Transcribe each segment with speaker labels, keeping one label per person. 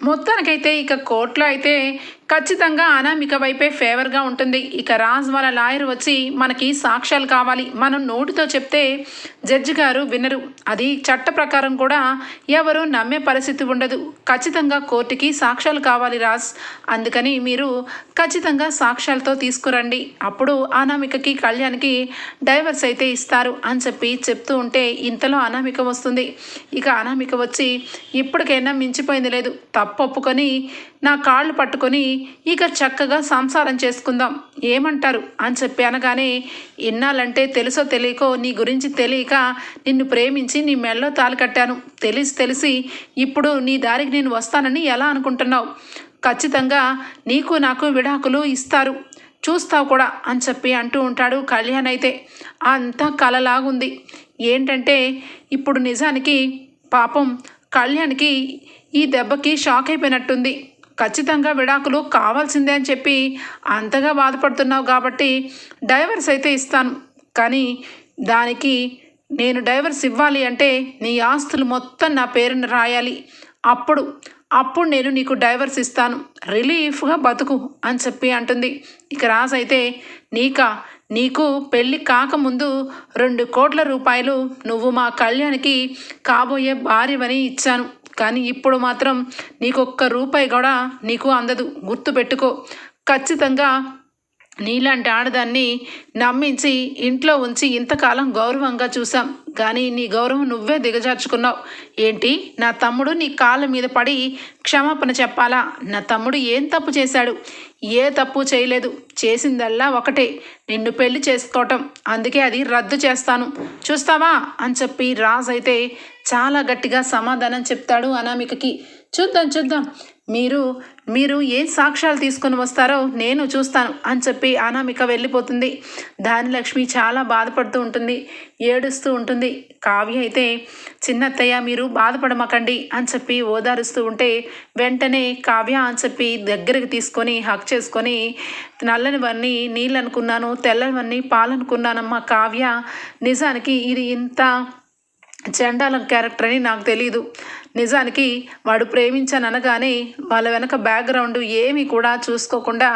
Speaker 1: మొత్తానికైతే ఇక కోర్టులో అయితే ఖచ్చితంగా అనామిక వైపే ఫేవర్గా ఉంటుంది. ఇక రాజ్ వాళ్ళ లాయర్ వచ్చి మనకి సాక్ష్యాలు కావాలి. మనం నోటితో చెప్తే జడ్జి గారు వినరు. అది చట్ట ప్రకారం కూడా ఎవరు నమ్మే పరిస్థితి ఉండదు. ఖచ్చితంగా కోర్టుకి సాక్ష్యాలు కావాలి రాజ్. అందుకని మీరు ఖచ్చితంగా సాక్ష్యాలతో తీసుకురండి. అప్పుడు అనామికకి కళ్యాణ్కి డైవర్స్ అయితే ఇస్తారు అని చెప్పి చెప్తూ ఉంటే ఇంతలో అనామిక వస్తుంది. ఇక అనామిక వచ్చి ఇప్పటికైనా మించిపోయింది లేదు. తప్పు అప్పొప్పుకొని నా కాళ్ళు పట్టుకొని ఇక చక్కగా సంసారం చేసుకుందాం. ఏమంటారు? అని చెప్పి అనగానే ఇన్నాళ్ళంటే తెలుసో తెలియకో నీ గురించి తెలియక నిన్ను ప్రేమించి నీ మెళ్ళో తాలు కట్టాను. తెలిసి తెలిసి ఇప్పుడు నీ దారికి నేను వస్తానని ఎలా అనుకుంటున్నావు? ఖచ్చితంగా నీకు నాకు విడాకులు ఇస్తారు. చూస్తావు కూడా అని చెప్పి అంటూ ఉంటాడు కళ్యాణ్ అయితే. అంతా కలలాగుంది. ఏంటంటే ఇప్పుడు నిజానికి పాపం కళ్యాణ్కి ఈ దెబ్బకి షాక్ అయిపోయినట్టుంది. ఖచ్చితంగా విడాకులు కావాల్సిందే అని చెప్పి అంతగా బాధపడుతున్నావు కాబట్టి డైవర్స్ అయితే ఇస్తాను. కానీ దానికి నేను డైవర్స్ ఇవ్వాలి అంటే నీ ఆస్తులు మొత్తం నా పేరుని రాయాలి. అప్పుడు అప్పుడు నేను నీకు డైవర్స్ ఇస్తాను. రిలీఫ్గా బతుకు అని చెప్పి అంటుంది. ఇక రాజు అయితే నీకా నీకు పెళ్ళి కాకముందు రెండు కోట్ల రూపాయలు నువ్వు మా కళ్యాణ్కి కాబోయే భార్యవని ఇచ్చాను. కానీ ఇప్పుడు మాత్రం నీకు ఒక్క రూపాయి కూడా నీకు అందదు. గుర్తుపెట్టుకో ఖచ్చితంగా నీలాంటి ఆడదాన్ని నమ్మించి ఇంట్లో ఉంచి ఇంతకాలం గౌరవంగా చూసాం కానీ నీ గౌరవం నువ్వే దిగజార్చుకున్నావు. ఏంటి? నా తమ్ముడు నీ కాళ్ళ మీద పడి క్షమాపణ చెప్పాలా? నా తమ్ముడు ఏం తప్పు చేశాడు? ఏ తప్పు చేయలేదు. చేసిందల్లా ఒకటే. నిన్ను పెళ్ళి చేసుకోవటం. అందుకే అది రద్దు చేస్తాను. చూస్తావా? అని చెప్పి రాజ్ అయితే చాలా గట్టిగా సమాధానం చెప్తాడు అనామికకి. చూద్దాం చూద్దాం. మీరు మీరు ఏ సాక్ష్యాలు తీసుకొని వస్తారో నేను చూస్తాను అని చెప్పి అనామిక వెళ్ళిపోతుంది. దానిలక్ష్మి చాలా బాధపడుతూ ఉంటుంది ఏడుస్తూ ఉంటుంది. కావ్య అయితే చిన్నత్తయ్య మీరు బాధపడమకండి అని చెప్పి ఓదారుస్తూ ఉంటే వెంటనే కావ్య అని చెప్పి దగ్గరికి తీసుకొని హక్ చేసుకొని నల్లనివన్నీ నీళ్ళు అనుకున్నాను తెల్లనివన్నీ పాలనుకున్నానమ్మా కావ్య. నిజానికి ఇది ఇంత చండాలం క్యారెక్టర్ అని నాకు తెలియదు నిజానికి వాడు ప్రేమించాను అనగానే వాళ్ళ వెనక బ్యాక్గ్రౌండ్ ఏమీ కూడా చూసుకోకుండా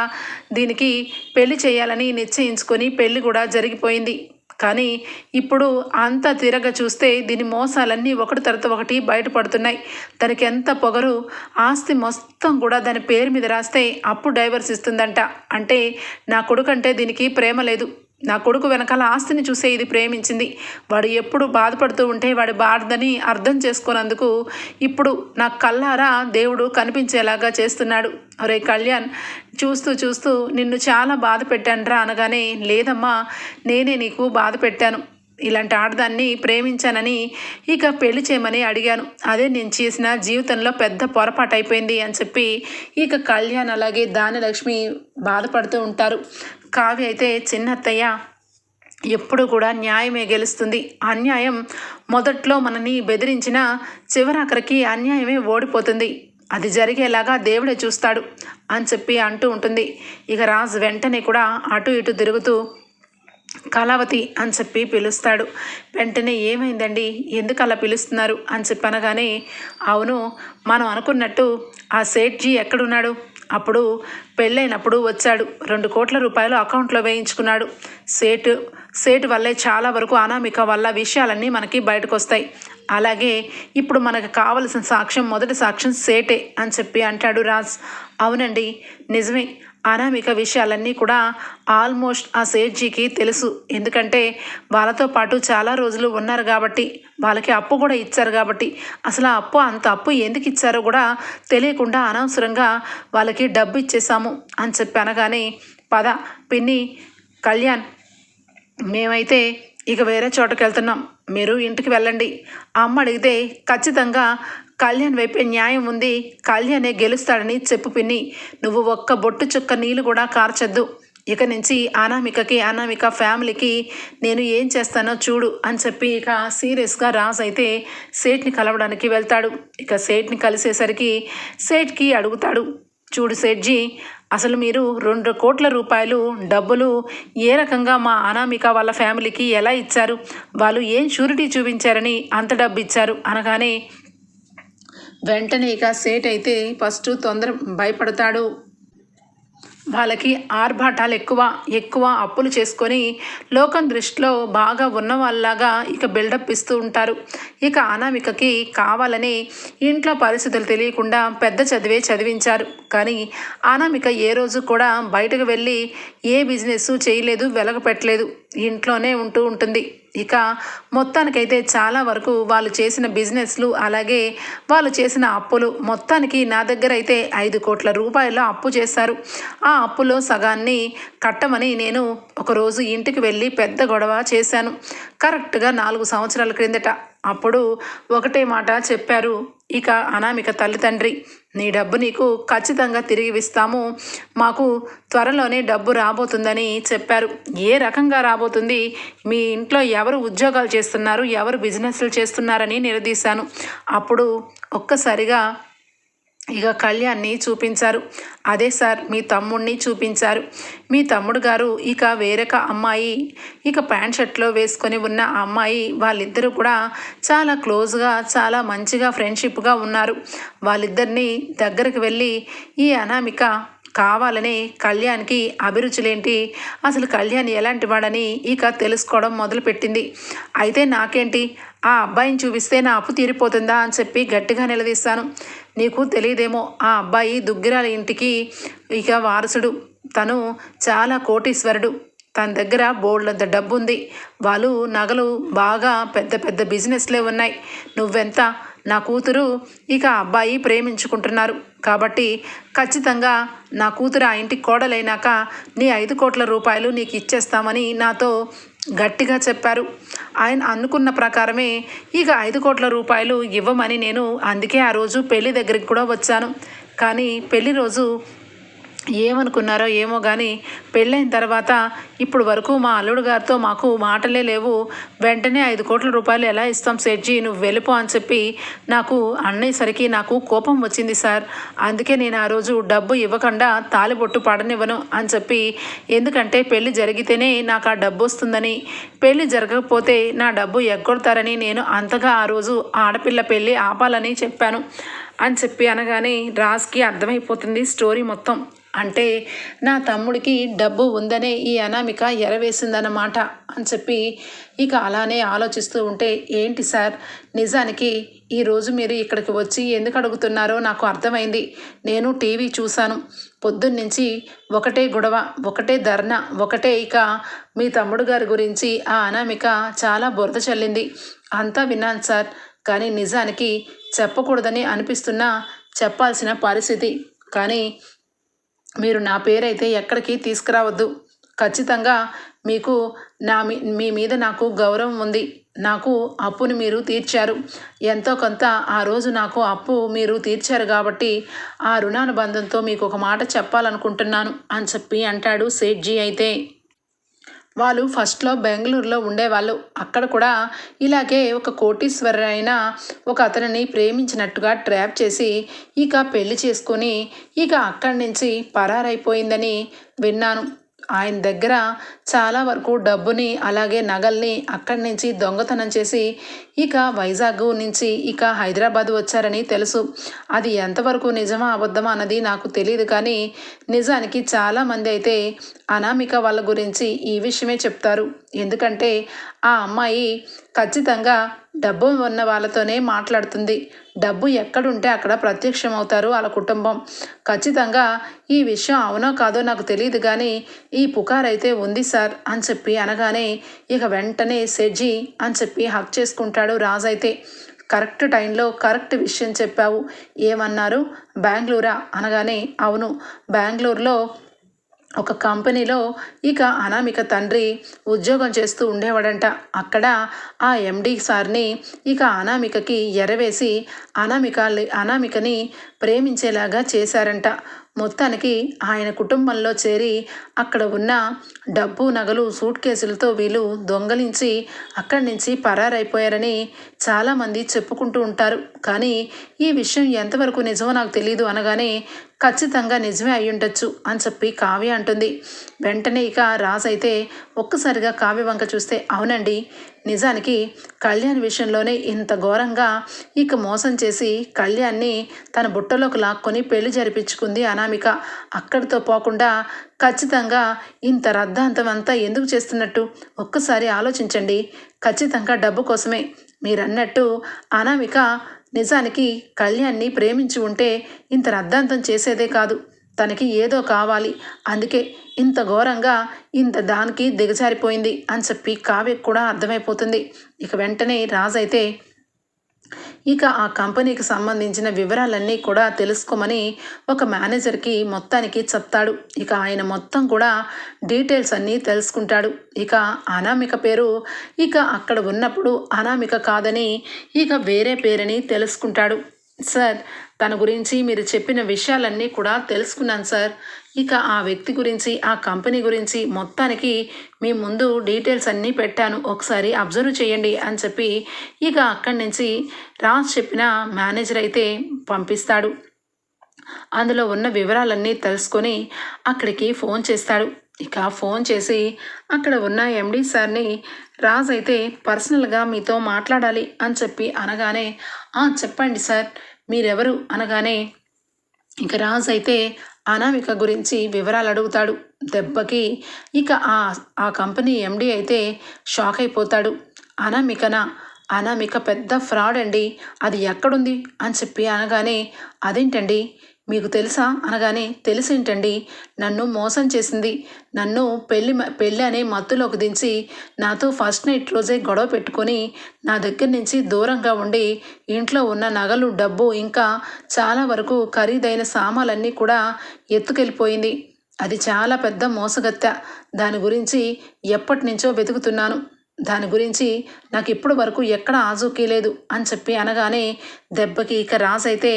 Speaker 1: దీనికి పెళ్ళి చేయాలని నిశ్చయించుకొని పెళ్ళి కూడా జరిగిపోయింది. కానీ ఇప్పుడు అంత తిరగ చూస్తే దీని మోసాలన్నీ ఒకటి తర్వాత ఒకటి బయటపడుతున్నాయి. దానికి ఎంత పొగరు ఆస్తి మొత్తం కూడా దాని పేరు మీద రాస్తే అప్పుడు డైవర్స్ ఇస్తుందంట. అంటే నా కొడుకంటే దీనికి ప్రేమ లేదు. నా కొడుకు వెనకాల ఆస్తిని చూసే ఇది ప్రేమించింది. వాడు ఎప్పుడు బాధపడుతూ ఉంటే వాడి బాధని అర్థం చేసుకున్నందుకు ఇప్పుడు నా కల్లారా దేవుడు కనిపించేలాగా చేస్తున్నాడు. అరే కళ్యాణ్ చూస్తూ చూస్తూ నిన్ను చాలా బాధ పెట్టానురా అనగానే లేదమ్మా నేనే నీకు బాధ పెట్టాను. ఇలాంటి ఆడదాన్ని ప్రేమించానని ఇక పెళ్ళి చేయమని అడిగాను. అదే నేను చేసిన జీవితంలో పెద్ద పొరపాటు అయిపోయింది అని చెప్పి ఇక కళ్యాణ్ అలాగే దానిలక్ష్మి బాధపడుతూ ఉంటారు. కావ్య అయితే చిన్నత్తయ్య ఎప్పుడు కూడా న్యాయమే గెలుస్తుంది. అన్యాయం మొదట్లో మనని బెదిరించిన చివరాఖరికి అన్యాయమే ఓడిపోతుంది. అది జరిగేలాగా దేవుడే చూస్తాడు అని చెప్పి అంటూ ఉంటుంది. ఇక రాజు వెంటనే కూడా అటు ఇటు తిరుగుతూ కళావతి అని చెప్పి పిలుస్తాడు. వెంటనే ఏమైందండి? ఎందుకు అలా పిలుస్తున్నారు? అని చెప్పి అనగానే అవును మనం అనుకున్నట్టు ఆ సేట్జీ ఎక్కడున్నాడు? అప్పుడు పెళ్ళైనప్పుడు వచ్చాడు. రెండు కోట్ల రూపాయలు అకౌంట్లో వేయించుకున్నాడు. సేటు సేటు వల్లే చాలా వరకు అనామిక వల్ల విషయాలన్నీ మనకి బయటకు వస్తాయి అలాగే ఇప్పుడు మనకు కావలసిన సాక్ష్యం మొదటి సాక్ష్యం సేటే అని చెప్పి అంటాడు రాజ్. అవునండి నిజమే. అనామిక విషయాలన్నీ కూడా ఆల్మోస్ట్ ఆ సేట్జీకి తెలుసు. ఎందుకంటే వాళ్ళతో పాటు చాలా రోజులు ఉన్నారు కాబట్టి వాళ్ళకి అప్పు కూడా ఇచ్చారు కాబట్టి అసలు ఆ అప్పు అంత అప్పు ఎందుకు ఇచ్చారో కూడా తెలియకుండా అనవసరంగా వాళ్ళకి డబ్బు ఇచ్చేసాము అని చెప్పి అనగానే పద పిన్ని కళ్యాణ్ మేమైతే ఇక వేరే చోటకి వెళ్తున్నాం మీరు ఇంటికి వెళ్ళండి. అమ్మ అడిగితే ఖచ్చితంగా కళ్యాణ్ వైపే న్యాయం ఉంది. కళ్యాణే గెలుస్తాడని చెప్పు పిన్ని. నువ్వు ఒక్క బొట్టు చుక్క నీళ్ళు కూడా కార్చద్దు. ఇక నుంచి అనామికకి అనామిక ఫ్యామిలీకి నేను ఏం చేస్తానో చూడు అని చెప్పి ఇక సీరియస్గా రాజ్ అయితే సేట్ని కలవడానికి వెళ్తాడు. ఇక సేట్ని కలిసేసరికి సేట్కి అడుగుతాడు. చూడు సేట్జీ అసలు మీరు రెండు కోట్ల రూపాయలు డబ్బులు ఏ రకంగా మా అనామిక వాళ్ళ ఫ్యామిలీకి ఎలా ఇచ్చారు? వాళ్ళు ఏం షూరిటీ చూపించారని అంత డబ్బు ఇచ్చారు అనగానే వెంటనే ఇక సేట్ అయితే ఫస్ట్ తొందర భయపడతాడు. వాళ్ళకి ఆర్భాటాలు ఎక్కువ ఎక్కువ అప్పులు చేసుకొని లోకం దృష్టిలో బాగా ఉన్న వాళ్ళలాగా ఇక బిల్డప్ ఇస్తూ ఉంటారు. ఇక అనామికకి కావాలని ఇంట్లో పరిస్థితులు తెలియకుండా పెద్ద చదివే చదివించారు. కానీ అనామిక ఏ రోజు కూడా బయటకు వెళ్ళి ఏ బిజినెస్ చేయలేదు వెలగపెట్టలేదు ఇంట్లోనే ఉంటూ ఉంటుంది. ఇక మొత్తానికైతే చాలా వరకు వాళ్ళు చేసిన బిజినెస్లు అలాగే వాళ్ళు చేసిన అప్పులు మొత్తానికి నా దగ్గర అయితే ఐదు కోట్ల రూపాయల అప్పు చేశారు. ఆ అప్పులో సగాన్ని కట్టమని నేను ఒకరోజు ఇంటికి వెళ్ళి పెద్ద గొడవ చేశాను. కరెక్ట్గా నాలుగు సంవత్సరాల క్రిందట అప్పుడు ఒకటే మాట చెప్పారు. ఇక అనామిక తల్లిదండ్రి నీ డబ్బు నీకు ఖచ్చితంగా తిరిగి ఇస్తాము. మాకు త్వరలోనే డబ్బు రాబోతుందని చెప్పారు. ఏ రకంగా రాబోతుంది? మీ ఇంట్లో ఎవరు ఉద్యోగాలు చేస్తున్నారు? ఎవరు బిజినెస్లు చేస్తున్నారని నిలదీశాను. అప్పుడు ఒక్కసారిగా ఇక కళ్యాణ్ని చూపించారు. అదే సార్ మీ తమ్ముడిని చూపించారు. మీ తమ్ముడు గారు ఇక వేరొక అమ్మాయి ఇక ప్యాంట్ షర్ట్లో వేసుకొని ఉన్న ఆ అమ్మాయి వాళ్ళిద్దరూ కూడా చాలా క్లోజ్గా చాలా మంచిగా ఫ్రెండ్షిప్గా ఉన్నారు. వాళ్ళిద్దరిని దగ్గరికి వెళ్ళి ఈ అనామిక కావాలని కళ్యాణ్కి అభిరుచులేంటి? అసలు కళ్యాణ్ ఎలాంటి వాడని ఇక తెలుసుకోవడం మొదలుపెట్టింది. అయితే నాకేంటి? ఆ అబ్బాయిని చూపిస్తే నా అప్పు తీరిపోతుందా అని చెప్పి గట్టిగా నిలదీస్తాను. నీకు తెలియదేమో ఆ అబ్బాయి దుగ్గిరాల ఇంటికి ఇక వారసుడు. తను చాలా కోటీశ్వరుడు. తన దగ్గర బోల్డంత డబ్బు ఉంది వాళ్ళు నగలు బాగా పెద్ద పెద్ద బిజినెస్లే ఉన్నాయి. నువ్వెంత నా కూతురు ఇక అబ్బాయి ప్రేమించుకుంటున్నారు. కాబట్టి ఖచ్చితంగా నా కూతురు ఆ ఇంటికి కోడలైనాక నీ ఐదు కోట్ల రూపాయలు నీకు ఇచ్చేస్తామని నాతో గట్టిగా చెప్పారు. ఆయన అనుకున్న ప్రకారమే ఇక ఐదు కోట్ల రూపాయలు ఇవ్వమని నేను అందుకే ఆ రోజు పెళ్ళి దగ్గరికి కూడా వచ్చాను. కానీ పెళ్ళి రోజు ఏమనుకున్నారో ఏమో కానీ పెళ్ళైన తర్వాత ఇప్పుడు వరకు మా అల్లుడు గారితో మాకు మాటలే లేవు. వెంటనే ఐదు కోట్ల రూపాయలు ఎలా ఇస్తాం సెట్జీ? నువ్వు వెళ్ళిపో అని చెప్పి నాకు అన్నయ్యసరికి నాకు కోపం వచ్చింది సార్. అందుకే నేను ఆ రోజు డబ్బు ఇవ్వకుండా తాలిబొట్టు పడనివ్వను అని చెప్పి ఎందుకంటే పెళ్ళి జరిగితేనే నాకు ఆ డబ్బు వస్తుందని. పెళ్ళి జరగకపోతే నా డబ్బు ఎగ్గొడతారని నేను అంతగా ఆ రోజు ఆడపిల్ల పెళ్ళి ఆపాలని చెప్పాను అని చెప్పి అనగానే రాజ్కి అర్థమైపోతుంది స్టోరీ మొత్తం. అంటే నా తమ్ముడికి డబ్బు ఉందనే ఈ అనామిక ఎరవేసిందన్నమాట అని చెప్పి ఇక అలానే ఆలోచిస్తూ ఉంటే ఏంటి సార్? నిజానికి ఈరోజు మీరు ఇక్కడికి వచ్చి ఎందుకు అడుగుతున్నారో నాకు అర్థమైంది. నేను టీవీ చూశాను. పొద్దున్నుంచి ఒకటే గొడవ ఒకటే ధర్న ఒకటే ఇక మీ తమ్ముడు గారి గురించి ఆ అనామిక చాలా బురద చల్లింది. అంతా విన్నాను సార్. కానీ నిజానికి చెప్పకూడదని అనిపిస్తున్నా చెప్పాల్సిన పరిస్థితి. కానీ మీరు నా పేరైతే ఎక్కడికి తీసుకురావద్దు. ఖచ్చితంగా మీకు నా మీ మీ మీద నాకు గౌరవం ఉంది. నాకు అప్పును మీరు తీర్చారు. ఎంతో కొంత ఆ రోజు నాకు అప్పు మీరు తీర్చారు కాబట్టి ఆ రుణానుబంధంతో మీకు ఒక మాట చెప్పాలనుకుంటున్నాను అని చెప్పి అంటాడు సేట్జీ అయితే. వాళ్ళు ఫస్ట్లో బెంగళూరులో ఉండేవాళ్ళు. అక్కడ కూడా ఇలాగే ఒక కోటీశ్వరైన ఒక అతనిని ప్రేమించినట్టుగా ట్రాప్ చేసి ఇక పెళ్ళి చేసుకొని ఇక అక్కడి నుంచి పరారైపోయిందని విన్నాను. ఆయన దగ్గర చాలా వరకు డబ్బుని అలాగే నగల్ని అక్కడి నుంచి దొంగతనం చేసి ఇక వైజాగ్ నుంచి ఇక హైదరాబాద్ వచ్చారని తెలుసు. అది ఎంతవరకు నిజమా అబద్ధమా అన్నది నాకు తెలియదు కానీ నిజానికి చాలామంది అయితే అనామిక వాళ్ళ గురించి ఈ విషయమే చెప్తారు. ఎందుకంటే ఆ అమ్మాయి ఖచ్చితంగా డబ్బు ఉన్న వాళ్ళతోనే మాట్లాడుతుంది. డబ్బు ఎక్కడుంటే అక్కడ ప్రత్యక్షం అవుతారు వాళ్ళ కుటుంబం. ఖచ్చితంగా ఈ విషయం అవునో కాదో నాకు తెలియదు కానీ ఈ పుకారైతే ఉంది సార్ అని చెప్పి అనగానే ఇక వెంటనే సెడ్జి అని చెప్పి హక్ చేసుకుంటాడు రాజైతే అయితే. కరెక్ట్ టైంలో కరెక్ట్ విషయం చెప్పావు. ఏమన్నారు? బెంగళూరా? అనగానే అవును. బెంగళూరులో ఒక కంపెనీలో ఇక అనామిక తండ్రి ఉద్యోగం చేస్తూ ఉండేవాడంట. అక్కడ ఆ ఎండి సార్ని ఇక అనామికకి ఎరవేసి అనామిక అనామికని ప్రేమించేలాగా చేశారంట. మొత్తానికి ఆయన కుటుంబంలో చేరి అక్కడ ఉన్న డబ్బు నగలు సూట్ కేసులతో వీళ్ళు దొంగలించి అక్కడి నుంచి పరారైపోయారని చాలామంది చెప్పుకుంటూ ఉంటారు. కానీ ఈ విషయం ఎంతవరకు నిజమో నాకు తెలియదు అనగానే ఖచ్చితంగా నిజమే అయ్యుండొచ్చు అని చెప్పి కావ్య అంటుంది. వెంటనే ఇక రాజైతే ఒక్కసారిగా కావ్య వంక చూస్తే అవునండి నిజానికి కళ్యాణ్ విషయంలోనే ఇంత ఘోరంగా ఇక మోసం చేసి కళ్యాణ్ని తన బుట్టలోకి లాక్కొని పెళ్ళి జరిపించుకుంది అనామిక. అక్కడితో పోకుండా ఖచ్చితంగా ఇంత రద్దాంతం అంతా ఎందుకు చేస్తున్నట్టు ఒక్కసారి ఆలోచించండి. ఖచ్చితంగా డబ్బు కోసమే. మీరన్నట్టు అనామిక నిజానికి కళ్యాణ్ని ప్రేమించి ఉంటే ఇంత రద్దాంతం చేసేదే కాదు. తనకి ఏదో కావాలి. అందుకే ఇంత ఘోరంగా ఇంత దానికి దిగజారిపోయింది అని చెప్పి కావ్యకు కూడా అర్థమైపోతుంది. ఇక వెంటనే రాజైతే ఇక ఆ కంపెనీకి సంబంధించిన వివరాలన్నీ కూడా తెలుసుకోమని ఒక మేనేజర్కి మొత్తానికి చెప్తాడు. ఇక ఆయన మొత్తం కూడా డీటెయిల్స్ అన్నీ తెలుసుకుంటాడు. ఇక అనామిక పేరు ఇక అక్కడ ఉన్నప్పుడు అనామిక కాదని ఇక వేరే పేరని తెలుసుకుంటాడు. సార్ తన గురించి మీరు చెప్పిన విషయాలన్నీ కూడా తెలుసుకున్నాను సార్. ఇక ఆ వ్యక్తి గురించి ఆ కంపెనీ గురించి మొత్తానికి మీ ముందు డీటెయిల్స్ అన్నీ పెట్టాను. ఒకసారి అబ్జర్వ్ చేయండి అని చెప్పి ఇక అక్కడి నుంచి రాజ్ చెప్పిన మేనేజర్ అయితే పంపిస్తాడు. అందులో ఉన్న వివరాలన్నీ తెలుసుకొని అక్కడికి ఫోన్ చేస్తాడు. ఇక ఫోన్ చేసి అక్కడ ఉన్న ఎండి సార్ని రాజ్ అయితే పర్సనల్గా మీతో మాట్లాడాలి అని చెప్పి అనగానే చెప్పండి సార్ మీరెవరు? అనగానే ఇక రాజ్ అయితే అనామిక గురించి వివరాలు అడుగుతాడు. దెబ్బకి ఇక ఆ ఆ కంపెనీ ఎండి అయితే షాక్ అయిపోతాడు. అనామికనా? అనామిక పెద్ద ఫ్రాడ్ అండి. అది ఎక్కడుంది? అని చెప్పి అనగానే అదేంటండి? మీకు తెలుసా? అనగానే తెలిసేంటండి నన్ను మోసం చేసింది. నన్ను పెళ్ళి పెళ్ళి అనే మత్తులోకి దించి నాతో ఫస్ట్ నైట్ రోజే గొడవ పెట్టుకొని నా దగ్గర నుంచి దూరంగా ఉండి ఇంట్లో ఉన్న నగలు డబ్బు ఇంకా చాలా వరకు ఖరీదైన సామాన్లన్నీ కూడా ఎత్తుకెళ్ళిపోయింది. అది చాలా పెద్ద మోసగత్త. దాని గురించి ఎప్పటి నుంచో వెతుకుతున్నాను. దాని గురించి నాకు ఇప్పటి వరకు ఎక్కడ ఆజూకీ లేదు అని చెప్పి అనగానే దెబ్బకి ఇక రాసైతే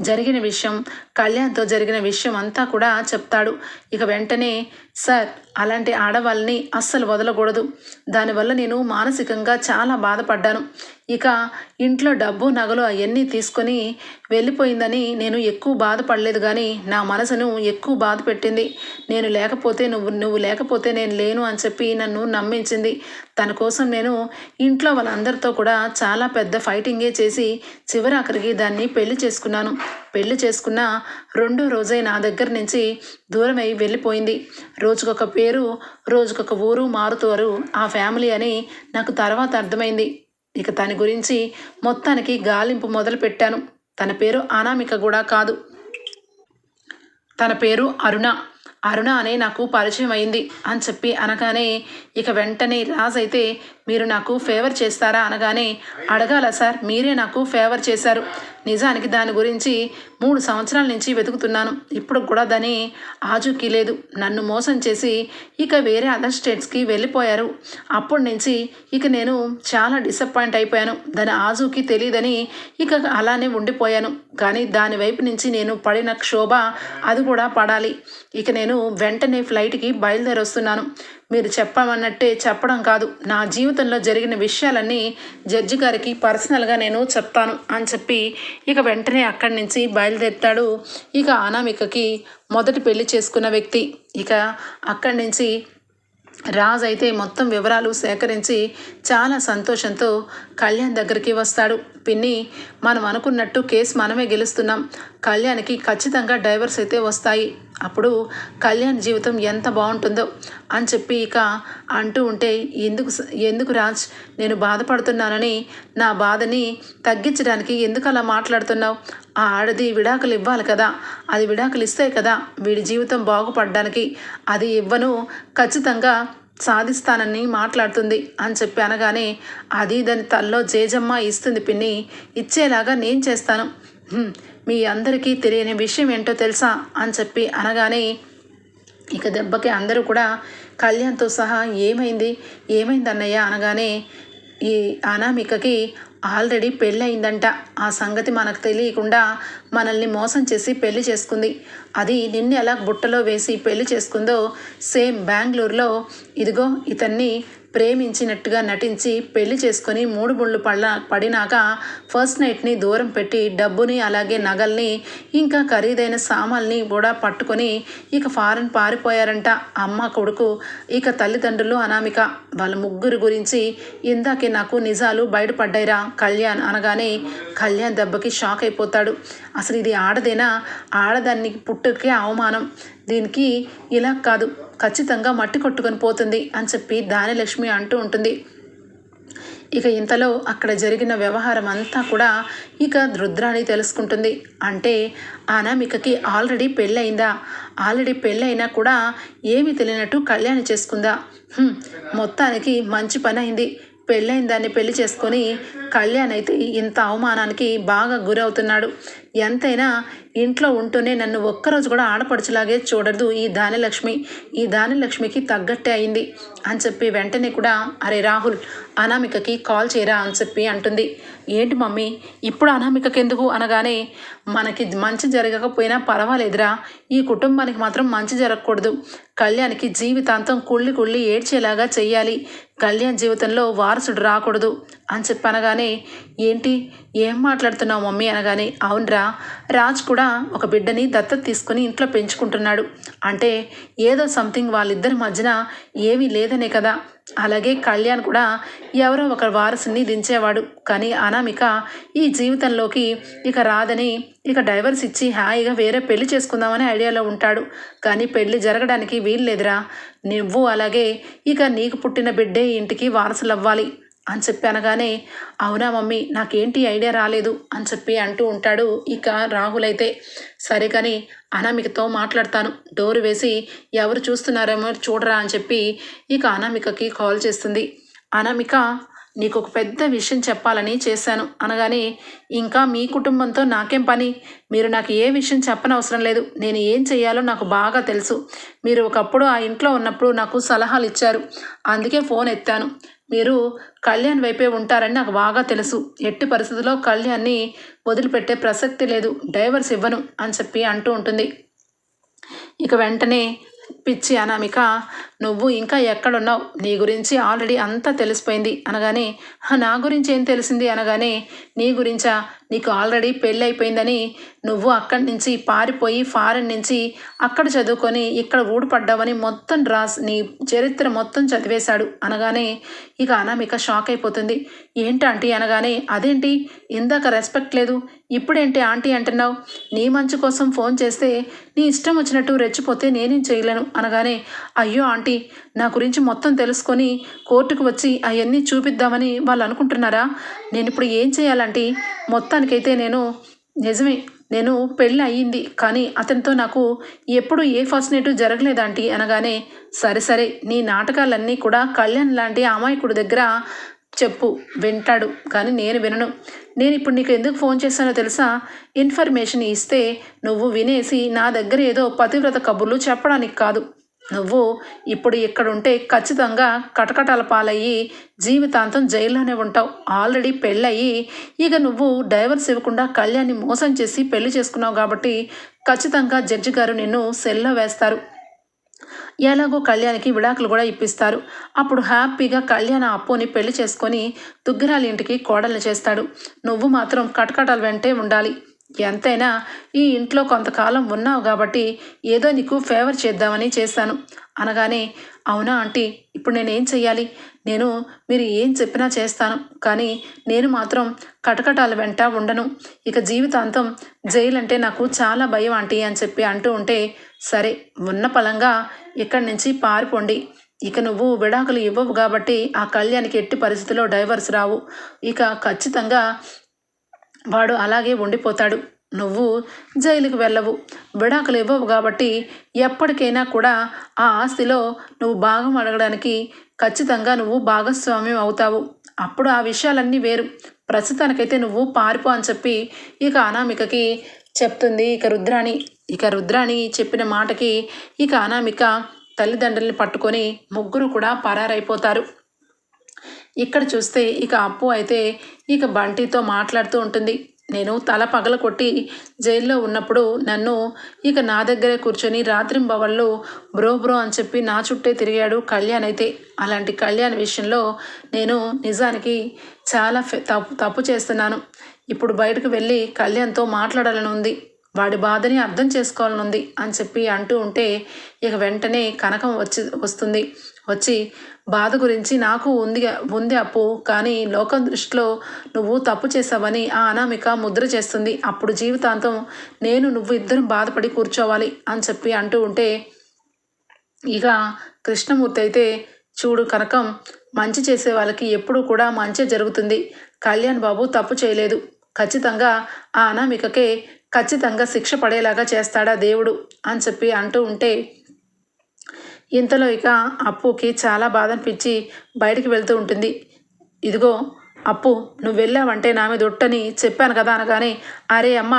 Speaker 1: జరిగిన విషయం కళ్యాణ్తో జరిగిన విషయం అంతా కూడా చెప్తాడు. ఇక వెంటనే సార్ అలాంటి ఆడవాళ్ళని అస్సలు వదలకూడదు. దానివల్ల నేను మానసికంగా చాలా బాధపడ్డాను. ఇక ఇంట్లో డబ్బు నగలు అవన్నీ తీసుకొని వెళ్ళిపోయిందని నేను ఎక్కువ బాధపడలేదు కానీ నా మనసును ఎక్కువ బాధ పెట్టింది. నేను లేకపోతే నువ్వు నువ్వు లేకపోతే నేను లేను అని చెప్పి నన్ను నమ్మించింది. తన కోసం నేను ఇంట్లో వాళ్ళందరితో కూడా చాలా పెద్ద ఫైటింగే చేసి చివరాఖరికి దాన్ని పెళ్ళి చేసుకున్నాను. పెళ్ళి చేసుకున్న రెండో రోజే నా దగ్గర నుంచి దూరమై వెళ్ళిపోయింది. రోజుకొక పేరు రోజుకొక ఊరు మారుతారు ఆ ఫ్యామిలీ అని నాకు తర్వాత అర్థమైంది. ఇక తన గురించి మొత్తానికి గాలింపు మొదలుపెట్టాను. తన పేరు అనామిక కూడా కాదు. తన పేరు అరుణ. అరుణ అనే నాకు పరిచయం అయింది అని చెప్పి అనగానే ఇక వెంటనే రాజ్ అయితే మీరు నాకు ఫేవర్ చేస్తారా అనగానే అడగాల సార్ మీరే నాకు ఫేవర్ చేశారు. నిజానికి దాని గురించి మూడు సంవత్సరాల నుంచి వెతుకుతున్నాను. ఇప్పుడు కూడా దాని ఆజుకీ లేదు. నన్ను మోసం చేసి ఇక వేరే అదర్ స్టేట్స్కి వెళ్ళిపోయారు. అప్పటి నుంచి ఇక నేను చాలా డిసప్పాయింట్ అయిపోయాను. దాని ఆజుకి తెలియదని ఇక అలానే ఉండిపోయాను. కానీ దాని వైపు నుంచి నేను పడిన క్షోభ అది కూడా పడాలి. ఇక నేను వెంటనే ఫ్లైట్కి బయలుదేరి వస్తున్నాను మీరు చెప్పమన్నట్టే చెప్పడం కాదు. నా జీవితంలో జరిగిన విషయాలన్నీ జడ్జి గారికి పర్సనల్గా నేను చెప్తాను అని చెప్పి ఇక వెంటనే అక్కడి నుంచి బయలుదేరుతాడు. ఇక అనామికకి మొదటి పెళ్ళి చేసుకున్న వ్యక్తి. ఇక అక్కడి నుంచి రాజ్ అయితే మొత్తం వివరాలు సేకరించి చాలా సంతోషంతో కళ్యాణ్ దగ్గరికి వస్తాడు. పిన్ని మనం అనుకున్నట్టు కేసు మనమే గెలుస్తున్నాం. కళ్యాణ్కి ఖచ్చితంగా డైవర్స్ అయితే వస్తాయి. అప్పుడు కళ్యాణ్ జీవితం ఎంత బాగుంటుందో అని చెప్పి ఇక అంటూ ఉంటే ఎందుకు ఎందుకు రాజ్ నేను బాధపడుతున్నానని నా బాధని తగ్గించడానికి ఎందుకు అలా మాట్లాడుతున్నావు? ఆ ఆడది విడాకులు ఇవ్వాలి కదా అది విడాకులు ఇస్తే కదా వీడి జీవితం బాగుపడడానికి. అది ఇవ్వను ఖచ్చితంగా సాధిస్తానని మాట్లాడుతుంది అని చెప్పి అనగానే అది దాని తల్లో జేజమ్మ ఇస్తుంది పిన్ని ఇచ్చేలాగా నేను చేస్తాను. మీ అందరికీ తెలియని విషయం ఏంటో తెలుసా అని చెప్పి అనగానే ఇక దెబ్బకి అందరూ కూడా కళ్యాణ్తో సహా ఏమైంది ఏమైంది అన్నయ్య అనగానే ఈ అనామికకి ఆల్రెడీ పెళ్ళి అయిందంట ఆ సంగతి మనకు తెలియకుండా మనల్ని మోసం చేసి పెళ్ళి చేసుకుంది. అది నిన్ను ఎలా బుట్టలో వేసి పెళ్ళి చేసుకుందో సేమ్ బెంగళూరులో ఇదిగో ఇతన్ని ప్రేమించినట్టుగా నటించి పెళ్ళి చేసుకొని మూడు ముళ్ళు పళ్ళ పడినాక ఫస్ట్ నైట్ని దూరం పెట్టి డబ్బుని అలాగే నగల్ని ఇంకా ఖరీదైన సామాన్ని కూడా పట్టుకొని ఇక ఫారెన్ పారిపోయారంట అమ్మ కొడుకు. ఇక తల్లిదండ్రులు అనామిక వాళ్ళ ముగ్గురు గురించి ఇందాకే నాకు నిజాలు బయటపడ్డాయిరా కళ్యాణ్ అనగానే కళ్యాణ్ దెబ్బకి షాక్ అయిపోతాడు. అసలు ఇది ఆడదేనా? ఆడదాన్ని పుట్టుకే అవమానం. దీనికి ఇలా కాదు ఖచ్చితంగా మట్టి కొట్టుకొని పోతుంది అని చెప్పి దానిలక్ష్మి అంటూ ఉంటుంది. ఇక ఇంతలో అక్కడ జరిగిన వ్యవహారం అంతా కూడా ఇక రుద్రాణి తెలుసుకుంటుంది. అంటే అనామికకి ఆల్రెడీ పెళ్ళయిందా? ఆల్రెడీ పెళ్ళైనా కూడా ఏమీ తెలియనట్టు కళ్యాణి చేసుకుందా? మొత్తానికి మంచి పని అయింది పెళ్ళైన దాన్ని పెళ్ళి చేసుకొని కళ్యాణ్ అయితే ఇంత అవమానానికి బాగా గురవుతున్నాడు. ఎంతైనా ఇంట్లో ఉంటూనే నన్ను ఒక్కరోజు కూడా ఆడపడుచులాగే చూడదు ఈ దానిలక్ష్మి ఈ దానిలక్ష్మికి తగ్గట్టే అయింది అని చెప్పి వెంటనే కూడా అరే రాహుల్ అనామికకి కాల్ చేయరా అని చెప్పి అంటుంది. ఏంటి మమ్మీ ఇప్పుడు అనామికకి ఎందుకు అనగానే మనకి మంచి జరగకపోయినా పర్వాలేదురా. ఈ కుటుంబానికి మాత్రం మంచి జరగకూడదు. కళ్యాణ్కి జీవితాంతం కుళ్ళి కుళ్ళి ఏడ్చేలాగా చెయ్యాలి. కళ్యాణ్ జీవితంలో వారసుడు రాకూడదు అని చెప్పి అనగానే ఏంటి? ఏం మాట్లాడుతున్నావు మమ్మీ? అనగానే అవునరా రాజ్ కూడా ఒక బిడ్డని దత్తత తీసుకుని ఇంట్లో పెంచుకుంటున్నాడు. అంటే ఏదో సంథింగ్ వాళ్ళిద్దరి మధ్యన ఏమీ లేదనే కదా. అలాగే కళ్యాణ్ కూడా ఎవరో ఒక వారసుని దించేవాడు. కానీ అనామిక ఈ జీవితంలోకి ఇక రాదని ఇక డైవర్స్ ఇచ్చి హాయిగా వేరే పెళ్ళి చేసుకుందామనే ఐడియాలో ఉంటాడు. కానీ పెళ్ళి జరగడానికి వీలు లేదురా నువ్వు అలాగే ఇక నీకు పుట్టిన బిడ్డే ఇంటికి వారసులు అవ్వాలి అని చెప్పి అనగానే అవునా మమ్మీ నాకేంటి ఐడియా రాలేదు అని చెప్పి అంటూ ఉంటాడు ఇక రాహుల్ అయితే. సరే కానీ అనామికతో మాట్లాడతాను. డోర్ వేసి ఎవరు చూస్తున్నారేమో చూడరా అని చెప్పి ఇక అనామికకి కాల్ చేస్తుంది. అనామిక నీకు ఒక పెద్ద విషయం చెప్పాలని చేశాను. అనగానే ఇంకా మీ కుటుంబంతో నాకేం పని? మీరు నాకు ఏ విషయం చెప్పనవసరం లేదు. నేను ఏం చేయాలో నాకు బాగా తెలుసు. మీరు ఒకప్పుడు ఆ ఇంట్లో ఉన్నప్పుడు నాకు సలహాలు ఇచ్చారు. అందుకే ఫోన్ ఎత్తాను. మీరు కళ్యాణ్ వైపే ఉంటారని నాకు బాగా తెలుసు. ఎట్టి పరిస్థితుల్లో కళ్యాణ్ని వదిలిపెట్టే ప్రసక్తి లేదు. డైవర్స్ ఇవ్వను అని చెప్పి అంటూ ఉంటుంది. ఇక వెంటనే పిచ్చి అనామిక నువ్వు ఇంకా ఎక్కడున్నావు? నీ గురించి ఆల్రెడీ అంతా తెలిసిపోయింది. అనగానే నా గురించి ఏం తెలిసింది? అనగానే నీ గురించా? నీకు ఆల్రెడీ పెళ్ళి అయిపోయిందని నువ్వు అక్కడి నుంచి పారిపోయి ఫారెన్ నుంచి అక్కడ చదువుకొని ఇక్కడ ఊడిపడ్డావని మొత్తం రాస్ నీ చరిత్ర మొత్తం చదివేశాడు. అనగానే ఇక అనామిక షాక్ అయిపోతుంది. ఏంటి ఆంటీ అనగానే అదేంటి? ఇందాక రెస్పెక్ట్ లేదు. ఇప్పుడేంటి ఆంటీ అంటున్నావు? నీ మంచి కోసం ఫోన్ చేస్తే నీ ఇష్టం వచ్చినట్టు రెచ్చిపోతే నేనేం చేయలేను. అనగానే అయ్యో ఆంటీ నా గురించి మొత్తం తెలుసుకొని కోర్టుకు వచ్చి అవన్నీ చూపిద్దామని వాళ్ళు అనుకుంటున్నారా? నేను ఇప్పుడు ఏం చేయాలంటే? మొత్తానికైతే నేను నిజమే నేను పెళ్ళి అయ్యింది కానీ అతనితో నాకు ఎప్పుడు ఏ ఫస్ట్ నైట్ జరగలేదంటీ. అనగానే సరే సరే నీ నాటకాలన్నీ కూడా కళ్యాణ్ లాంటి అమాయకుడి దగ్గర చెప్పు వింటాడు. కానీ నేను వినను. నేను ఇప్పుడు నీకు ఎందుకు ఫోన్ చేశానో తెలుసా? ఇన్ఫర్మేషన్ ఇస్తే నువ్వు వినేసి నా దగ్గర ఏదో పతివ్రత కబుర్లు చెప్పడానికి కాదు. నువ్వు ఇప్పుడు ఇక్కడ ఉంటే ఖచ్చితంగా కటకటాల పాలయ్యి జీవితాంతం జైల్లోనే ఉంటావు. ఆల్రెడీ పెళ్ళయ్యి. ఇక నువ్వు డైవర్స్ ఇవ్వకుండా కళ్యాణ్ని మోసం చేసి పెళ్ళి చేసుకున్నావు కాబట్టి ఖచ్చితంగా జడ్జి గారు నిన్ను సెల్లో వేస్తారు. ఎలాగో కళ్యాణ్కి విడాకులు కూడా ఇప్పిస్తారు. అప్పుడు హ్యాపీగా కళ్యాణ అప్పుని పెళ్ళి చేసుకొని దుగ్గరాలి ఇంటికి కోడలు చేస్తాడు. నువ్వు మాత్రం కటకటాలు వెంటే ఉండాలి. ఎంతైనా ఈ ఇంట్లో కొంతకాలం ఉన్నావు కాబట్టి ఏదో నీకు ఫేవర్ చేద్దామని చేశాను. అనగానే అవునా ఆంటీ ఇప్పుడు నేనేం చెయ్యాలి? నేను మీరు ఏం చెప్పినా చేస్తాను. కానీ నేను మాత్రం కటకటాల వెంట ఉండను. ఇక జీవితాంతం జైలు అంటే నాకు చాలా భయం ఆంటీ అని చెప్పి అంటూ ఉంటే సరే ఉన్న పలంగా ఇక్కడి నుంచి పారిపోండి. ఇక నువ్వు విడాకులు ఇవ్వవు కాబట్టి ఆ కళ్యాణ్కి ఎట్టి పరిస్థితిలో డైవర్స్ రావు. ఇక ఖచ్చితంగా వాడు అలాగే ఉండిపోతాడు. నువ్వు జైలుకి వెళ్ళవు. విడాకులు ఇవ్వవు కాబట్టి ఎప్పటికైనా కూడా ఆ ఆస్తిలో నువ్వు భాగం అడగడానికి ఖచ్చితంగా నువ్వు భాగస్వామ్యం అవుతావు. అప్పుడు ఆ విషయాలన్నీ వేరు. ప్రస్తుతానికైతే నువ్వు పారిపో అని చెప్పి ఇక అనామికకి చెప్తుంది ఇక రుద్రాణి. ఇక రుద్రాణి చెప్పిన మాటకి ఇక అనామిక తల్లిదండ్రుల్ని పట్టుకొని ముగ్గురు కూడా పరారైపోతారు. ఇక్కడ చూస్తే ఇక అప్పు అయితే ఇక బంటితో మాట్లాడుతూ ఉంటుంది. నేను తల పగల కొట్టి జైల్లో ఉన్నప్పుడు నన్ను ఇక నా దగ్గరే కూర్చొని రాత్రింబవళ్ళు బ్రో బ్రో అని చెప్పి నా చుట్టే తిరిగాడు కళ్యాణ్ అయితే. అలాంటి కళ్యాణ్ విషయంలో నేను నిజానికి చాలా తప్పు తప్పు చేస్తున్నాను. ఇప్పుడు బయటకు వెళ్ళి కళ్యాణ్తో మాట్లాడాలని ఉంది. వాడి బాధని అర్థం చేసుకోవాలని ఉంది అని చెప్పి అంటూ ఉంటే ఇక వెంటనే కనకం వచ్చి వస్తుంది. వచ్చి బాధ గురించి నాకు ఉంది ఉంది అప్పు కానీ లోకం దృష్టిలో నువ్వు తప్పు చేసావని ఆ అనామిక ముద్ర చేస్తుంది. అప్పుడు జీవితాంతం నేను నువ్వు ఇద్దరం బాధపడి కూర్చోవాలి అని చెప్పి అంటూ ఉంటే ఇక కృష్ణమూర్తి అయితే చూడు కనకం మంచి చేసే వాళ్ళకి ఎప్పుడూ కూడా మంచి జరుగుతుంది. కళ్యాణ్ బాబు తప్పు చేయలేదు. ఖచ్చితంగా ఆ అనామికకే ఖచ్చితంగా శిక్ష పడేలాగా చేస్తాడా దేవుడు అని చెప్పి అంటూ ఉంటే ఇంతలో ఇక అప్పుకి చాలా బాధ అనిపించి బయటికి వెళ్తూ ఉంటుంది. ఇదిగో అప్పు నువ్వు వెళ్ళావంటే నా మీద ఒట్టని చెప్పాను కదా అనగానే అరే అమ్మ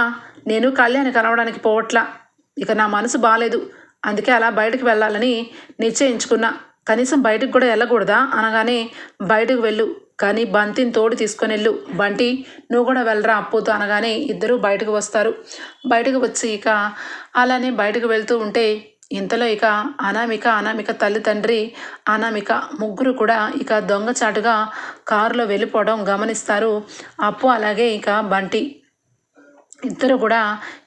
Speaker 1: నేను కళ్యాణి కలవడానికి పోవట్లా ఇక నా మనసు బాగాలేదు అందుకే అలా బయటకు వెళ్ళాలని నిశ్చయించుకున్నా. కనీసం బయటకు కూడా వెళ్ళకూడదా అనగానే బయటకు వెళ్ళు కానీ బంతిని తోడు తీసుకొని వెళ్ళు బంటి నువ్వు కూడా వెళ్ళరా అప్పుతో అనగానే ఇద్దరూ బయటకు వస్తారు. బయటకు వచ్చి ఇక అలానే బయటకు వెళ్తూ ఉంటే ఇంతలో ఇక అనామిక అనామిక తల్లి తండ్రి అనామిక ముగ్గురు కూడా ఇక దొంగచాటుగా కారులో వెళ్ళిపోవడం గమనిస్తారు. అప్పు అలాగే ఇక బంటి. ఇద్దరు కూడా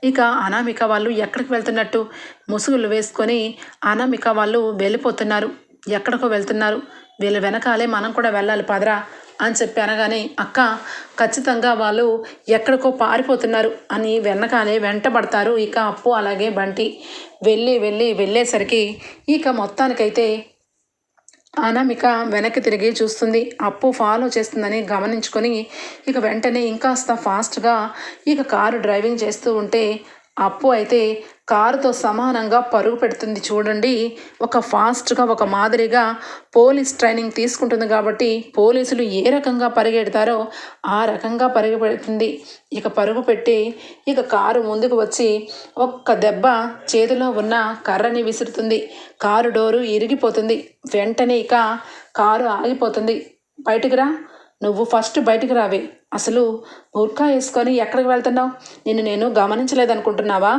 Speaker 1: ఇక అనామిక వాళ్ళు ఎక్కడికి వెళ్తున్నట్టు ముసుగులు వేసుకొని అనామిక వాళ్ళు వెళ్ళిపోతున్నారు. ఎక్కడికో వెళ్తున్నారు. వీళ్ళ వెనకాలే మనం కూడా వెళ్ళాలి పదరా అని చెప్పి అనగానే అక్క ఖచ్చితంగా వాళ్ళు ఎక్కడికో పారిపోతున్నారు అని వెనకాలే వెంటబడతారు. ఇక అప్పు అలాగే బంటి వెళ్ళి వెళ్ళి వెళ్ళేసరికి ఇక మొత్తానికైతే అనామిక వెనక్కి తిరిగి చూస్తుంది. అప్పు ఫాలో చేస్తుందని గమనించుకొని ఇక వెంటనే ఇంకాస్త ఫాస్ట్గా ఇక కారు డ్రైవింగ్ చేస్తూ ఉంటే అప్పు అయితే కారుతో సమానంగా పరుగు పెడుతుంది చూడండి. ఒక ఫాస్ట్గా ఒక మాదిరిగా పోలీస్ ట్రైనింగ్ తీసుకుంటుంది కాబట్టి పోలీసులు ఏ రకంగా పరిగెడతారో ఆ రకంగా పరుగు పెడుతుంది ఇక పరుగు పెట్టి ఇక కారు ముందుకు వచ్చి ఒక్క దెబ్బ చేతిలో ఉన్న కర్రని విసురుతుంది. Car door ఇరిగిపోతుంది. వెంటనే ఇక కారు ఆగిపోతుంది. బయటికి రా. నువ్వు ఫస్ట్ బయటకు రావే. అసలు బుర్కా వేసుకొని ఎక్కడికి వెళ్తున్నావు? నిన్ను నేను గమనించలేదనుకుంటున్నావా?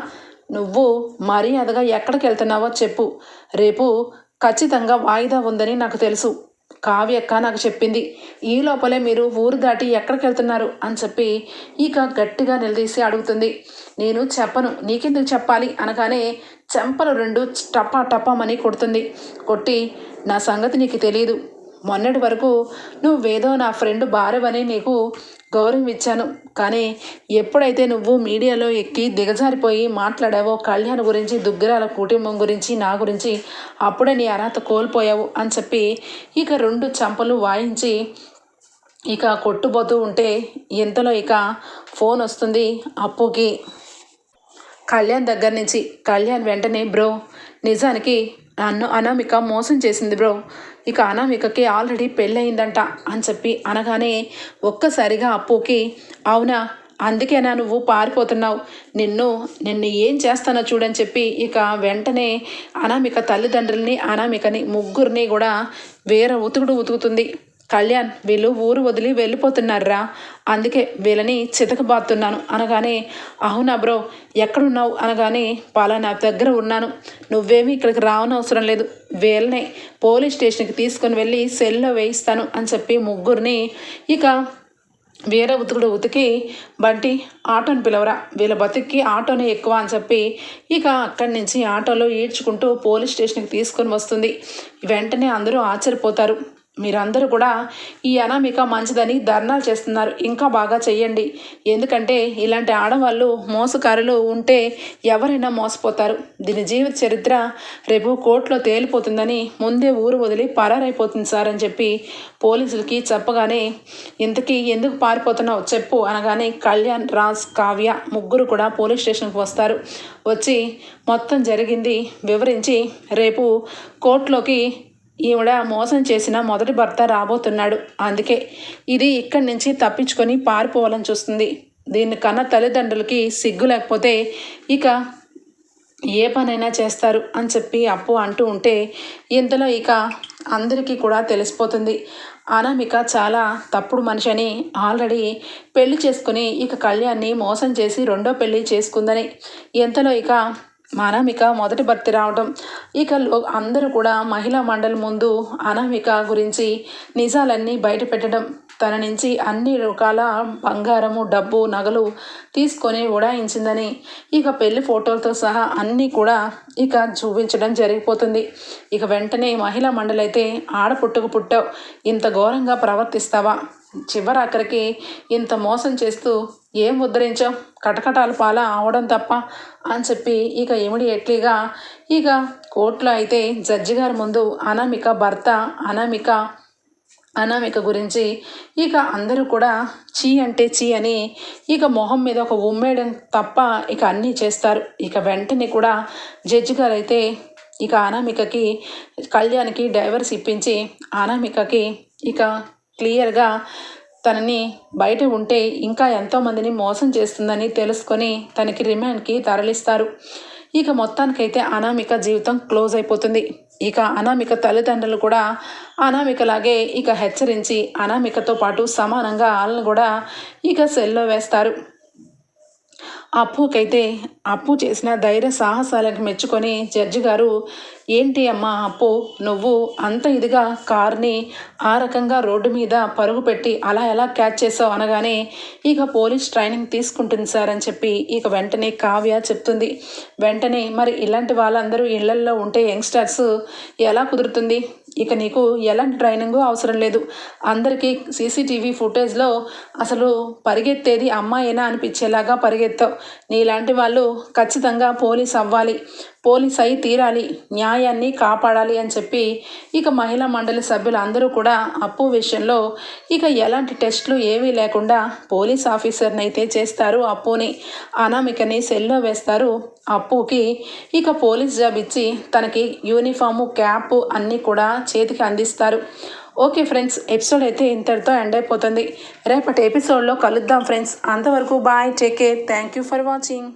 Speaker 1: నువ్వు మర్యాదగా ఎక్కడికి వెళ్తున్నావో చెప్పు. రేపు ఖచ్చితంగా వాయిదా ఉందని నాకు తెలుసు. కావ్యక్క నాకు చెప్పింది ఈ లోపలే మీరు ఊరు దాటి ఎక్కడికి వెళ్తున్నారు అని చెప్పి ఇక గట్టిగా నిలదీసి అడుగుతుంది. నేను చెప్పను నీకెందుకు చెప్పాలి? అనగానే చెంపలు రెండు టపా టపామని కొడుతుంది. కొట్టి నా సంగతి నీకు తెలియదు మొన్నటి వరకు నువ్వేదో నా ఫ్రెండ్ భార్యవని నీకు గౌరవం ఇచ్చాను. కానీ ఎప్పుడైతే నువ్వు మీడియాలో ఎక్కి దిగజారిపోయి మాట్లాడావో కళ్యాణ్ గురించి దుగ్గరాల కుటుంబం గురించి నా గురించి అప్పుడే నీ అర్హత కోల్పోయావు అని చెప్పి ఇక రెండు చంపలు వాయించి ఇక కొట్టుపోతూ ఉంటే ఇంతలో ఇక ఫోన్ వస్తుంది అప్పుకి. కళ్యాణ్ దగ్గర నుంచి కళ్యాణ్ వెంటనే బ్రో నిజానికి నన్ను అనామిక మోసం చేసింది బ్రో. ఇక అనామికకి ఆల్రెడీ పెళ్ళయిందంట అని చెప్పి అనగానే ఒక్కసారిగా అప్పుకి అవునా? అందుకేనా నువ్వు పారిపోతున్నావు. నిన్ను నిన్ను ఏం చేస్తానో చూడని చెప్పి ఇక వెంటనే అనామిక తల్లిదండ్రుల్ని అనామికని ముగ్గురిని కూడా వేరే ఉతుకుడు ఉతుకుతుంది. కళ్యాణ్ వీళ్ళు ఊరు వదిలి వెళ్ళిపోతున్నారా అందుకే వీళ్ళని చితకబాతున్నాను అనగానే అవునా బ్రో ఎక్కడున్నావు అనగానే పలానా దగ్గర ఉన్నాను. నువ్వేమీ ఇక్కడికి రావనవసరం లేదు. వీళ్ళని పోలీస్ స్టేషన్కి తీసుకొని వెళ్ళి సెల్లో వేయిస్తాను అని చెప్పి ముగ్గురిని ఇక వేరే ఉతుకుడు ఉతికి బంటి ఆటోని పిలవరా. వీళ్ళ బతికి ఆటోనే ఎక్కువ అని చెప్పి ఇక అక్కడి నుంచి ఆటోలో ఈడ్చుకుంటూ పోలీస్ స్టేషన్కి తీసుకొని వస్తుంది. వెంటనే అందరూ ఆశ్చర్యపోతారు. మీరందరూ కూడా ఈ అనామిక మంచిదని ధర్నాలు చేస్తున్నారు. ఇంకా బాగా చేయండి ఎందుకంటే ఇలాంటి ఆడవాళ్ళు మోసకారులు ఉంటే ఎవరైనా మోసపోతారు. దీని జీవిత చరిత్ర రేపు కోర్టులో తేలిపోతుందని ముందే ఊరు వదిలి పరారైపోతుంది సార్ అని చెప్పి పోలీసులకి చెప్పగానే ఇంతకీ ఎందుకు పారిపోతున్నావు చెప్పు అనగానే కళ్యాణ్ రాజ్ కావ్య ముగ్గురు కూడా పోలీస్ స్టేషన్కి వస్తారు. వచ్చి మొత్తం జరిగింది వివరించి రేపు కోర్టులోకి ఈవిడ మోసం చేసిన మొదటి భర్త రాబోతున్నాడు. అందుకే ఇది ఇక్కడి నుంచి తప్పించుకొని పారిపోవాలని చూస్తుంది. దీన్ని కన్న తల్లిదండ్రులకి సిగ్గు లేకపోతే ఇక ఏ పనైనా చేస్తారు అని చెప్పి అప్పు అంటూ ఉంటే ఇంతలో ఇక అందరికీ కూడా తెలిసిపోతుంది. అనామిక చాలా తప్పుడు మనిషి అని ఆల్రెడీ పెళ్ళి చేసుకుని ఇక కళ్యాణ్ని మోసం చేసి రెండో పెళ్ళి చేసుకుందని. ఎంతలో ఇక అనామిక మొదటి భర్తీ రావడం ఇక లో అందరూ కూడా మహిళా మండలి ముందు అనామిక గురించి నిజాలన్నీ బయట పెట్టడం. తన నుంచి అన్ని రకాల బంగారము డబ్బు నగలు తీసుకొని ఉడాయించిందని ఇక పెళ్ళి ఫోటోలతో సహా అన్నీ కూడా ఇక చూపించడం జరిగిపోతుంది. ఇక వెంటనే మహిళా మండలి అయితే ఆడపుట్టుకు పుట్టావు. ఇంత ఘోరంగా ప్రవర్తిస్తావా? చివరాఖరికి ఇంత మోసం చేస్తూ ఏం ముద్రించాం కటకటాల పాల అవడం తప్ప అని చెప్పి ఇక ఇమిడియట్లీగా ఇక కోర్టులో అయితే జడ్జి గారి ముందు అనామిక భర్త అనామిక అనామిక గురించి ఇక అందరూ కూడా చీ అంటే చీ అని ఇక మొహం మీద ఒక ఉమ్మేయడం తప్ప ఇక అన్నీ చేస్తారు. ఇక వెంటనే కూడా జడ్జి గారు అయితే ఇక అనామికకి కళ్యాణ్కి డైవర్స్ ఇప్పించి అనామికకి ఇక క్లియర్గా తనని బయట ఉంటే ఇంకా ఎంతోమందిని మోసం చేస్తుందని తెలుసుకొని తనకి రిమాండ్కి తరలిస్తారు. ఇక మొత్తానికైతే అనామిక జీవితం క్లోజ్ అయిపోతుంది. ఇక అనామిక తల్లిదండ్రులు కూడా అనామికలాగే ఇక హెచ్చరించి అనామికతో పాటు సమానంగా వాళ్ళని కూడా ఇక సెల్లో వేస్తారు. అప్పుకైతే అప్పు చేసిన ధైర్య సాహసాలకు మెచ్చుకొని జడ్జి గారు ఏంటి అమ్మా అప్పు? నువ్వు అంత ఇదిగా కార్ని ఆ రకంగా రోడ్డు మీద పరుగు పెట్టి అలా ఎలా క్యాచ్ చేసావు? అనగానే ఇక పోలీస్ ట్రైనింగ్ తీసుకుంటుంది సార్ అని చెప్పి ఇక వెంటనే కావ్య చెప్తుంది. వెంటనే మరి ఇలాంటి వాళ్ళందరూ ఇళ్ళల్లో ఉంటే యంగ్స్టర్స్ ఎలా కుదురుతుంది? ఇక నీకు ఎలాంటి ట్రైనింగ్ అవసరం లేదు. అందరికీ సీసీటీవీ ఫుటేజ్లో అసలు పరిగెత్తేది అమ్మాయినా అనిపించేలాగా పరిగెత్తావు. నీలాంటి వాళ్ళు ఖచ్చితంగా పోలీస్ అవ్వాలి. పోలీస్ అయి తీరాలి న్యాయాన్ని కాపాడాలి అని చెప్పి ఇక మహిళా మండలి సభ్యులు అందరూ కూడా అప్పు విషయంలో ఇక ఎలాంటి టెస్టులు ఏవీ లేకుండా పోలీస్ ఆఫీసర్ని అయితే చేస్తారు అప్పుని. అనామికని సెల్లో వేస్తారు అప్పుకి. ఇక పోలీస్ జాబ్ ఇచ్చి తనకి యూనిఫాము క్యాప్ అన్నీ కూడా చేతికి అందిస్తారు. ఓకే ఫ్రెండ్స్ ఎపిసోడ్ అయితే ఇంతటితో ఎండ్ అయిపోతుంది. రేపటి ఎపిసోడ్లో కలుద్దాం ఫ్రెండ్స్. అంతవరకు bye take care. Thank you for watching.